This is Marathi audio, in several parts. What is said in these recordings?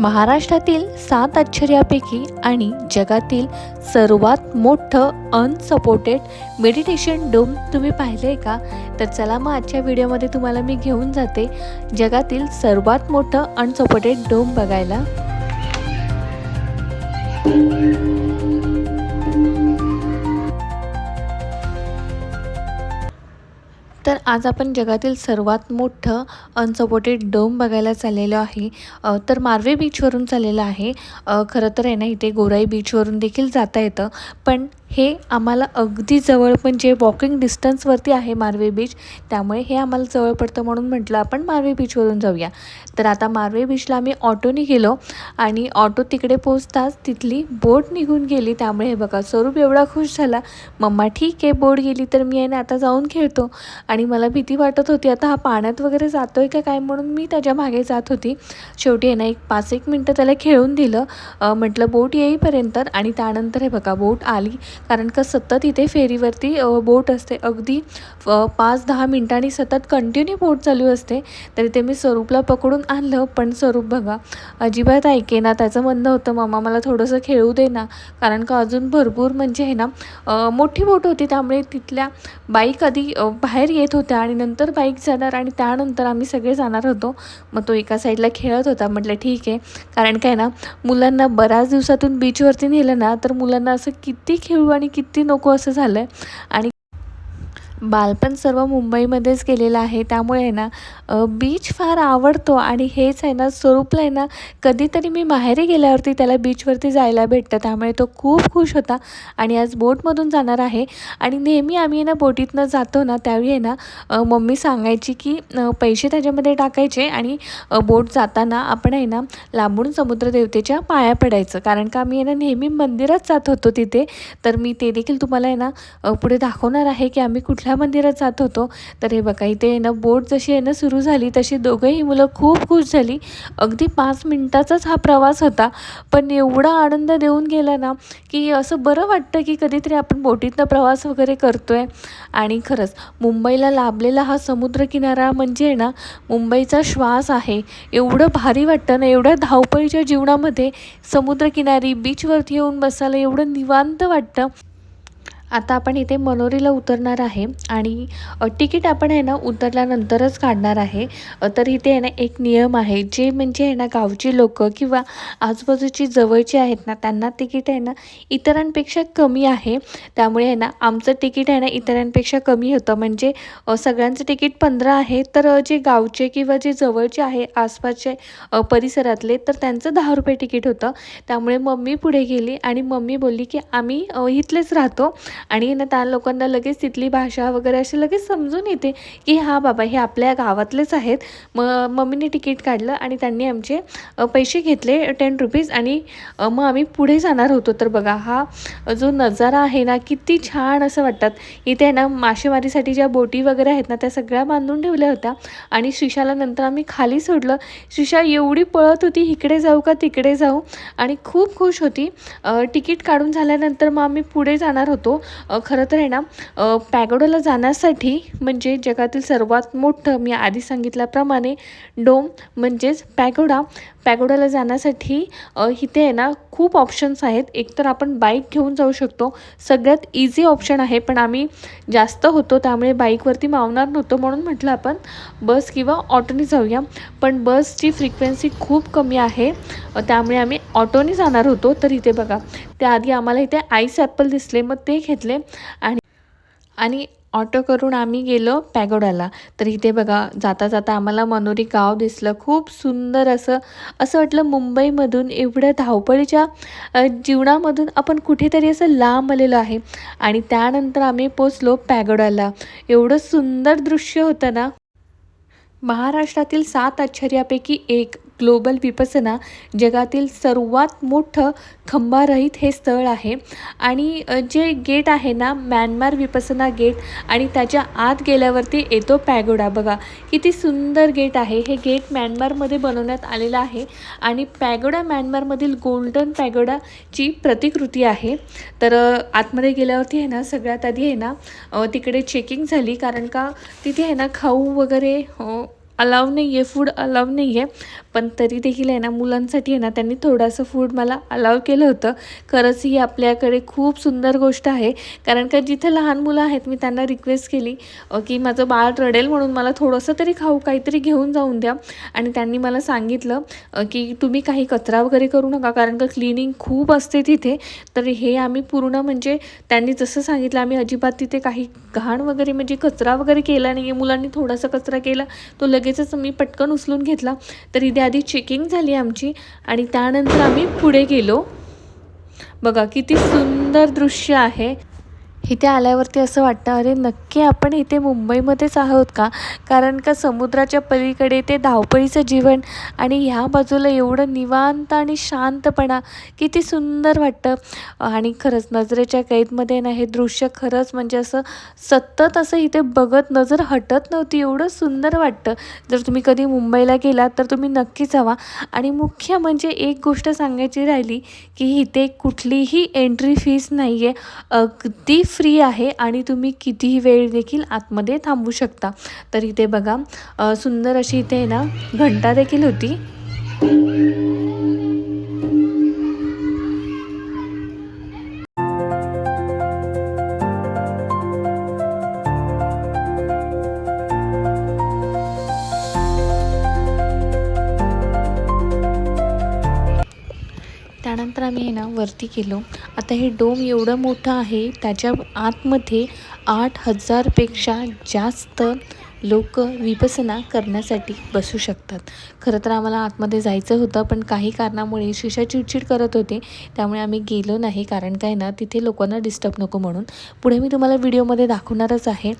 महाराष्ट्रातील सात आश्चर्यापैकी आणि जगातील सर्वात मोठं अनसपोर्टेड मेडिटेशन डोम तुम्ही पाहिले आहे का? तर चला मग आजच्या व्हिडिओमध्ये तुम्हाला मी घेऊन जाते जगातील सर्वात मोठं अनसपोर्टेड डोम बघायला. तर आज आपण जगातील सर्वात मोठं अनसपोर्टेड डोम बघायला चाललेलो आहे. तर मार्वे बीचवरून चाललेलं आहे. खरं तर आहे ना इथे गोराई बीचवरून देखील जाता येतं. पण हे आम्हाला अगदी जवळ म्हणजे वॉकिंग डिस्टन्सवरती आहे मार्वे बीच त्यामुळे हे आम्हाला जवळ पडतं म्हणून म्हटलं आपण मार्वे बीचवरून जाऊया. तर आता मार्वे बीचला आम्ही ऑटोने गेलो आणि ऑटो तिकडे पोचताच तिथली बोट निघून गेली. त्यामुळे हे बघा स्वरूप एवढा खुश झाला मम्मा ठीक आहे बोट गेली तर मी आहे ना आता जाऊन खेळतो. आणि मला भीती वाटत होती आता हा पाण्यात वगैरे जातोय का काय? म्हणून मी त्याच्यामागे जात होती. शेवटी आहे ना एक पाच एक मिनटं त्याला खेळून दिलं. म्हटलं बोट येईपर्यंत. आणि त्यानंतर हे बघा बोट आली. कारण का सतत इथे फेरीवरती बोट असते. अगदी पाच दहा मिनटांनी सतत कंटिन्यू बोट चालू असते. तरी ते मी स्वरूपला पकडून आणलं. पण स्वरूप बघा अजिबात ऐके ना. त्याचं म्हणणं होतं मामा मला थोडंसं खेळू दे ना. कारण का अजून भरपूर म्हणजे आहे ना मोठी बोट होती. त्यामुळे तिथल्या बाईक आधी बाहेर येत होत्या आणि नंतर बाईक जाणार आणि त्यानंतर आम्ही सगळे जाणार होतो. मग तो एका साईडला खेळत होता. म्हटलं ठीक आहे. कारण काय ना मुलांना बऱ्याच दिवसातून बीचवरती नेलं ना तर मुलांना असं किती खेळू आणि किती नको असं झालं आहे आणि बालपण सर्व मुंबईमध्येच गेलेलं आहे. त्यामुळे आहे ना बीच फार आवडतो आणि हेच आहे ना स्वरूपला आहे ना कधीतरी मी माहेरी गेल्यावरती त्याला बीचवरती जायला भेटतं. त्यामुळे तो खूप खुश होता आणि आज बोटमधून जाणार आहे. आणि नेहमी आम्ही आहे ना बोटीतनं जातो ना त्यावेळी आहे ना मम्मी सांगायची की पैसे त्याच्यामध्ये टाकायचे आणि बोट जाताना आपण आहे ना लांबून समुद्रदेवतेच्या पाया पडायचं. कारण का आम्ही आहे ना नेहमी मंदिरात जात होतो तिथे. तर मी ते देखील तुम्हाला आहे ना पुढे दाखवणार आहे की आम्ही कुठल्या मंदिरात जात होतो. तर हे बघा इथे आहे ना बोट जशी आहे ना सुरू झाली तशी दोघंही मुलं खूप खुश झाली. अगदी पाच मिनटाचाच हा प्रवास होता. पण एवढा आनंद देऊन गेला ना की असं बरं वाटतं की कधीतरी आपण बोटीतनं प्रवास वगैरे करतो आहे आणि खरंच मुंबईला लाभलेला हा समुद्रकिनारा म्हणजे आहे ना मुंबईचा श्वास आहे. एवढं भारी वाटतं ना एवढ्या धावपळीच्या जीवनामध्ये समुद्रकिनारी बीचवरती येऊन बसायला एवढं निवांत वाटतं. आता आपण इथे मनोरीला उतरणार आहे आणि तिकीट आपण आहे ना उतरल्यानंतरच काढणार आहे. तर इथे आहे ना एक नियम आहे जे म्हणजे आहे ना गावची लोकं किंवा आजूबाजूची जवळची आहेत ना त्यांना तिकीट आहे ना इतरांपेक्षा कमी आहे. त्यामुळे आहे ना आमचं तिकीट आहे ना इतरांपेक्षा कमी होतं. म्हणजे सगळ्यांचं तिकीट पंधरा आहे तर जे गावचे किंवा जे जवळचे आहे आसपासचे परिसरातले तर त्यांचं दहा रुपये तिकीट होतं. त्यामुळे मम्मी पुढे गेली आणि मम्मी बोलली की आम्ही इथलेच राहतो. आणि ना त्या लोकांना लगेच तिथली भाषा वगैरे अशी लगेच समजून येते की हा बाबा हे आपल्या गावातलेच आहेत. मग मम्मीने तिकीट काढलं आणि त्यांनी आमचे पैसे घेतले टेन रुपीज आणि मग आम्ही पुढे जाणार होतो. तर बघा हा जो नजारा आहे ना किती छान असं वाटतात. इथे आहे ना मासेमारीसाठी ज्या बोटी वगैरे आहेत ना त्या सगळ्या बांधून ठेवल्या होत्या. आणि श्रीशाला नंतर आम्ही खाली सोडलं. श्रीशा एवढी पळत होती इकडे जाऊ का तिकडे जाऊ? आणि खूप खुश होती. तिकीट काढून झाल्यानंतर मग आम्ही पुढे जाणार होतो. खरं तर आहे ना पॅगोडाला जाण्यासाठी म्हणजे जगातील सर्वात मोठं मी आधी सांगितल्याप्रमाणे डोम म्हणजेच पॅगोडा. पॅगोडाला जाण्यासाठी इथे आहे ना खूप ऑप्शन्स आहेत. एकतर आपण बाईक घेऊन जाऊ शकतो. सगळ्यात इझी ऑप्शन आहे पण आम्ही जास्त होतो त्यामुळे बाईकवरती मावणार नव्हतो म्हणून म्हटलं आपण बस किंवा ऑटोने जाऊया. पण बसची फ्रिक्वेन्सी खूप कमी आहे. त्यामुळे आम्ही ऑटोने जाणार होतो. तर इथे बघा त्याआधी आम्हाला इथे आईस ॲपल दिसले मग ते घेतले. आणि आणि ऑटो करून आम्ही गेलो पॅगोडाला. तर इथे बघा जाता जाता आम्हाला मनोरी गाव दिसलं. खूप सुंदर असं असं वाटलं मुंबईमधून एवढ्या धावपळीच्या जीवनामधून आपण कुठेतरी असं लांब आलेलो आहे. आणि त्यानंतर आम्ही पोचलो पॅगोडाला. एवढं सुंदर दृश्य होतं ना. महाराष्ट्रातील सात आश्चर्यापैकी एक ग्लोबल विपसना जगातील सर्वात मोठं खंबारहित हे स्थळ आहे. आणि जे गेट आहे ना म्यानमार विपसना गेट आणि त्याच्या आत गेल्यावरती येतो पॅगोडा. बघा किती सुंदर गेट आहे. हे गेट म्यानमारमध्ये बनवण्यात आलेलं आहे. आणि पॅगोडा म्यानमारमधील गोल्डन पॅगोडाची प्रतिकृती आहे. तर आतमध्ये गेल्यावरती आहे ना सगळ्यात आधी आहे ना तिकडे चेकिंग झाली. कारण का तिथे आहे ना खाऊ वगैरे हो अलाव नाही आहे फूड अलाव नाही आहे पण तरी देखील आहे ना मुलांसाठी आहे ना त्यांनी थोडंसं फूड मला अलाव केलं होतं. खरंच ही आपल्याकडे खूप सुंदर गोष्ट आहे. कारण का जिथे लहान मुलं आहेत मी त्यांना रिक्वेस्ट केली की माझं बाळ रडेल म्हणून मला थोडंसं तरी खाऊ काहीतरी घेऊन जाऊन द्या. आणि त्यांनी मला सांगितलं की तुम्ही काही कचरा वगैरे करू नका कारण का क्लिनिंग खूप असते तिथे. तर हे आम्ही पूर्ण म्हणजे त्यांनी जसं सांगितलं आम्ही अजिबात तिथे काही घाण वगैरे म्हणजे कचरा वगैरे केला नाही आहे मुलांनी थोडासा कचरा केला तो लगेच लगेचच मी पटकन उचलून घेतला. तर इथे आधी चेकिंग झाली आमची आणि त्यानंतर आम्ही पुढे गेलो. बघा किती सुंदर दृश्य आहे. इथे आल्यावरती असं वाटतं अरे नक्की आपण इथे मुंबईमध्येच आहोत का? कारण का समुद्राच्या पलीकडे ते धावपळीचं जीवन आणि ह्या बाजूला एवढं निवांत आणि शांतपणा किती सुंदर वाटतं. आणि खरंच नजरेच्या कैदमध्ये ना हे दृश्य खरंच म्हणजे असं सतत असं इथे बघत नजर हटत नव्हती एवढं सुंदर वाटतं. जर तुम्ही कधी मुंबईला गेलात तर तुम्ही नक्कीच हवा. आणि मुख्य म्हणजे एक गोष्ट सांगायची राहिली की इथे कुठलीही एंट्री फीस नाही आहे अगदी फ्री आहे आणि तुम्ही कितीही वेळ देखील आतमध्ये थांबू शकता. तर इथे बघा सुंदर अशी इथे आहे ना घंटा देखील होती. आम्ही आहे ना वरती गेलो. आता हे डोम एवढं मोठं आहे त्याच्या आतमध्ये आठ हजारपेक्षा जास्त लोक विपसना करण्यासाठी बसू शकतात. खरं तर आम्हाला आतमध्ये जायचं होतं पण काही कारणामुळे शिशा चिडचिड करत होते. त्यामुळे आम्ही गेलो नाही कारण काय ना तिथे लोकांना डिस्टर्ब नको म्हणून. पुढे मी तुम्हाला व्हिडिओमध्ये दाखवणारच आहे.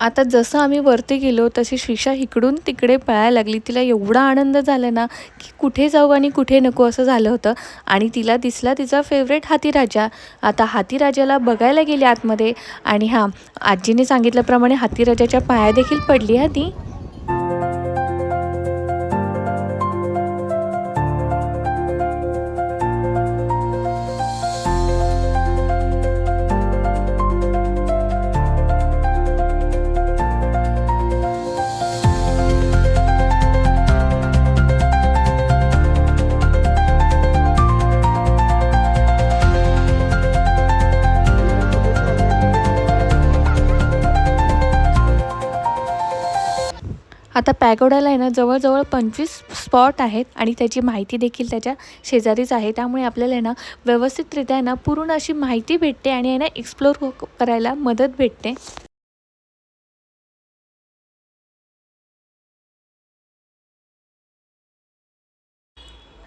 आता जसं आम्ही वरती गेलो तशी शिशा इकडून तिकडे पळायला लागली. तिला एवढा आनंद झाला ना की कुठे जाऊ आणि कुठे नको असं झालं होतं. आणि तिला दिसला तिचा फेवरेट हातीराजा आता हातीराजाला बघायला गेली आतमध्ये. आणि हां आजीने सांगितल्याप्रमाणे हातीराजाच्या पाया देखील पडली हा ती. आता पॅगोडाला आहे ना जवळजवळ पंचवीस स्पॉट आहेत आणि त्याची माहिती देखील त्याच्या शेजारीच आहे. त्यामुळे आपल्याला आहे ना व्यवस्थितरित्या आहे ना पूर्ण अशी माहिती भेटते आणि आहे ना एक्सप्लोर हो, करायला मदत भेटते.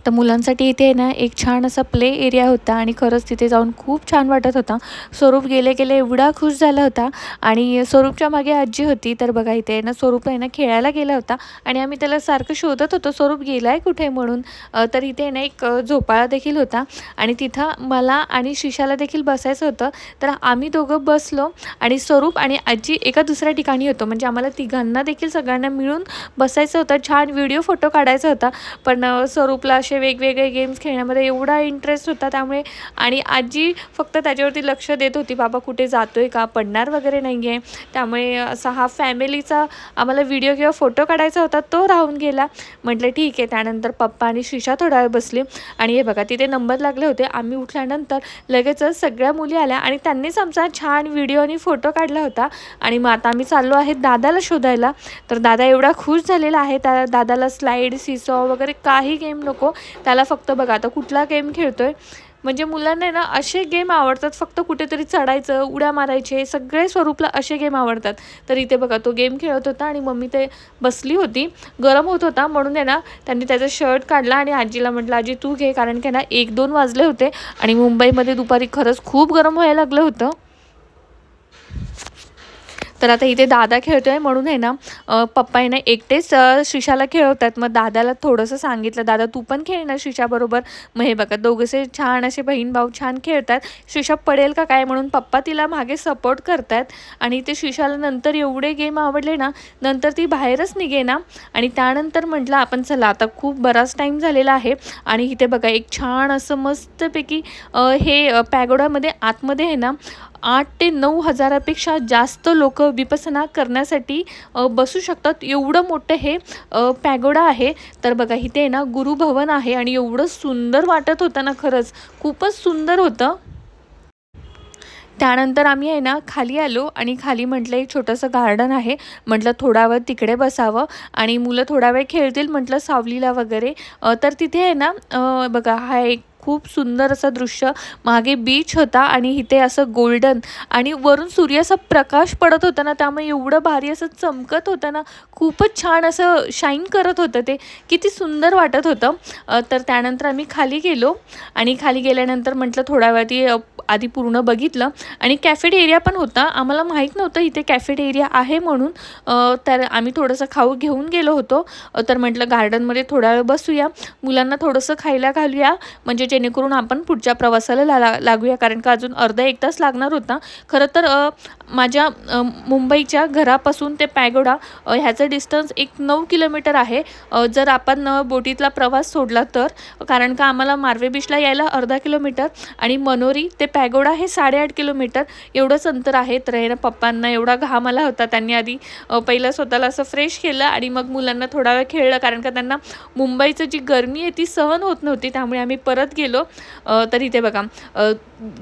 तर मुलांसाठी इथे आहे ना एक छान असा प्ले एरिया होता आणि खरंच तिथे जाऊन खूप छान वाटत होता. स्वरूप गेले गेले एवढा खुश झाला होता आणि स्वरूपच्या मागे आजी होती. तर बघा इथे आहे ना स्वरूप आहे ना खेळायला गेला होता आणि आम्ही त्याला सारखं शोधत होतो स्वरूप गेला आहे कुठे? म्हणून. तर इथे आहे ना एक झोपाळा देखील होता आणि तिथं मला आणि शिशाला देखील बसायचं होतं. तर आम्ही दोघं बसलो आणि स्वरूप आणि आजी एका दुसऱ्या ठिकाणी होतो. म्हणजे आम्हाला तिघांना देखील सगळ्यांना मिळून बसायचं होतं. छान व्हिडिओ फोटो काढायचा होता. पण स्वरूपला असे वेगवेगळे गेम्स खेळण्यामध्ये एवढा इंटरेस्ट होता त्यामुळे आणि आजी फक्त त्याच्यावरती लक्ष देत होती बाबा कुठे जातो आहे का? पडणार वगैरे नाही आहे त्यामुळे असा हा फॅमिलीचा आम्हाला व्हिडिओ किंवा फोटो काढायचा होता तो राहून गेला. म्हटलं ठीक आहे. त्यानंतर पप्पा आणि शिशा थोडा वेळ बसली. आणि हे बघा तिथे नंबर लागले होते. आम्ही उठल्यानंतर लगेचच सगळ्या मुली आल्या आणि त्यांनीच आमचा छान व्हिडिओ आणि फोटो काढला होता. आणि मग आता आम्ही चाललो आहे दादाला शोधायला. तर दादा एवढा खुश झालेला आहे त्या दादाला स्लाईड सिसॉ वगैरे काही गेम नको. त्याला फक्त बघा आता कुठला गेम खेळतोय? म्हणजे मुलांना आहे ना असे गेम आवडतात फक्त कुठेतरी चढायचं उड्या मारायचे सगळे स्वरूपला असे गेम आवडतात. तर इथे बघा तो गेम खेळत होता आणि मम्मी ते बसली होती गरम होत होता. म्हणून आहे ना त्यांनी त्याचा शर्ट काढला आणि आजीला म्हटलं आजी तू घे. कारण की ना एक दोन वाजले होते आणि मुंबईमध्ये दुपारी खरंच खूप गरम व्हायला लागलं होतं. तर आता इथे दादा खेळतोय म्हणून आहे ना पप्पा आहे ना एकटेच शिशाला खेळवत खेळवतात. मग दादाला थोडंसं सांगितलं दादा तू पण खेळ ना शिशाबरोबर मग हे बघा दोघंसे छान असे बहीण भाऊ छान खेळतात. शिशा पडेल का काय म्हणून पप्पा तिला मागे सपोर्ट करतात. आणि ते शिशाला नंतर एवढे गेम आवडले ना नंतर ती बाहेरच निघे ना. आणि त्यानंतर म्हटलं आपण चला आता खूप बराच टाईम झालेला आहे. आणि इथे बघा एक छान असं मस्तपैकी हे पॅगोडामध्ये आतमध्ये आहे ना आठ ते नऊ हजारापेक्षा जास्त लोक विपसना करण्यासाठी बसू शकतात. एवढं मोठं हे पॅगोडा आहे. तर बघा इथे आहे ना गुरुभवन आहे आणि एवढं सुंदर वाटत होतं ना खरंच. खूपच सुंदर होतं. त्यानंतर आम्ही आहे ना खाली आलो आणि खाली म्हटलं एक छोटंसं गार्डन आहे. म्हटलं थोडा वेळ तिकडे बसावं आणि मुलं थोडा वेळ खेळतील म्हटलं सावलीला वगैरे. तर तिथे आहे ना बघा हा एक खूप सुंदर असं दृश्य मागे बीच होता आणि इथे असं गोल्डन आणि वरून सूर्याचा प्रकाश पडत होता ना त्यामुळे एवढं भारी असं चमकत होतं ना खूपच छान असं शाईन करत होतं ते. किती सुंदर वाटत होतं. तर त्यानंतर आम्ही खाली गेलो आणि खाली गेल्यानंतर म्हटलं थोड्या वेळ ती आधी पूर्ण बघितलं. आणि कॅफेटेरिया पण होता. आम्हाला माहीत नव्हतं इथे कॅफेटेरिया आहे म्हणून. तर आम्ही थोडंसं खाऊ घेऊन गेलो होतो. तर म्हटलं गार्डनमध्ये थोडा वेळ बसूया. मुलांना थोडंसं खायला घालूया. म्हणजे जेणेकरून आपण पुढच्या प्रवासाला ला लागूया. कारण का अजून अर्धा एक तास लागणार होता. खरं तर माझ्या मुंबईच्या घरापासून ते पॅगोडा ह्याचं डिस्टन्स एक नऊ किलोमीटर आहे. जर आपण बोटीतला प्रवास सोडला तर. कारण का आम्हाला मार्वे बीचला यायला अर्धा किलोमीटर. आणि मनोरी ते पॅ पॅगोडा हे साडेआठ किलोमीटर एवढंच अंतर आहे. तर हे ना पप्पांना एवढा घाम आला होता. त्यांनी आधी पहिलं स्वतःला असं फ्रेश केलं आणि मग मुलांना थोडा वेळ खेळलं. कारण का त्यांना मुंबईचं जी गरमी आहे ती सहन होत नव्हती. त्यामुळे आम्ही परत गेलो. तर इथे बघा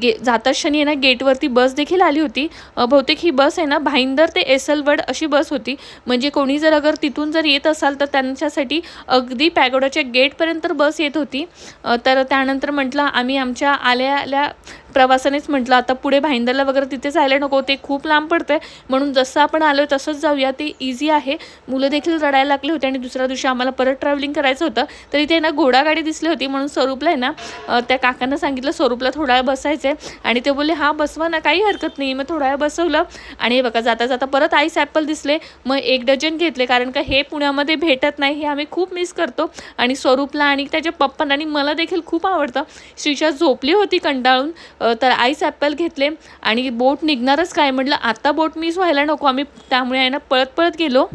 गे जाता क्षणी आहे ना गेटवरती बस देखील आली होती. बहुतेक ही बस आहे ना भाईंदर ते एसलवड अशी बस होती. म्हणजे कोणी जर अगर तिथून जर येत असाल तर त्यांच्यासाठी अगदी पॅगोडाच्या गेटपर्यंत बस येत होती. तर त्यानंतर म्हटलं आम्ही आमच्या आल्या आल्या प्रवासानेच म्हटलं आता पुढे भाईंदरला वगैरे तिथे जायला नको ते खूप लांब पडतं आहे म्हणून जसं आपण आलो आहे तसंच जाऊया ते इझी आहे. मुलं देखील रडायला लागले होते आणि दुसऱ्या दिवशी आम्हाला परत ट्रॅव्हलिंग करायचं होतं. तर इथे ना घोडागाडी दिसली होती म्हणून स्वरूपला आहे ना त्या काकांना सांगितलं स्वरूपला थोडा वेळ बसायचं आहे आणि ते बोलले हा बसवा ना काही हरकत नाही. मग थोडा वेळ बसवलं आणि हे बघा जाता जाता परत आईस ॲपल दिसले. मग एक डझन घेतले कारण का हे पुण्यामध्ये भेटत नाही हे आम्ही खूप मिस करतो. आणि स्वरूपला आणि त्याच्या पप्पांना आणि मला देखील खूप आवडतं. श्रीषा झोपली होती कंटाळून. तर आईस ॲपल घेतले आणि बोट निघणारच काय म्हटलं आता बोट मिस व्हायला नको आम्ही त्यामुळे आहे ना पळत पळत गेलो.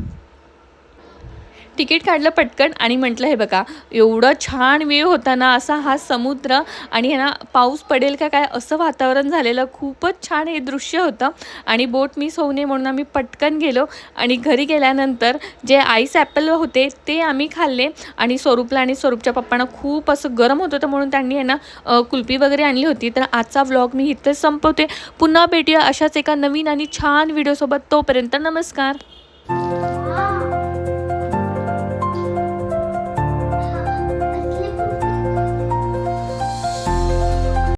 तिकीट काढलं पटकन आणि म्हटलं हे बघा एवढं छान वेळ होता ना असा हा समुद्र आणि हे ना पाऊस पडेल का काय असं वातावरण झालेलं खूपच छान हे दृश्य होतं आणि बोट मिस होऊ नये म्हणून आम्ही पटकन गेलो आणि घरी गेल्यानंतर जे आईस ॲपल होते ते आम्ही खाल्ले आणि स्वरूपला आणि स्वरूपच्या पप्पांना खूप असं गरम होत होतं म्हणून त्यांनी आहे ना कुल्फी वगैरे आणली होती. तर आजचा व्लॉग मी इथेच संपवते. पुन्हा भेटूया अशाच एका नवीन आणि छान व्हिडिओसोबत तोपर्यंत नमस्कार.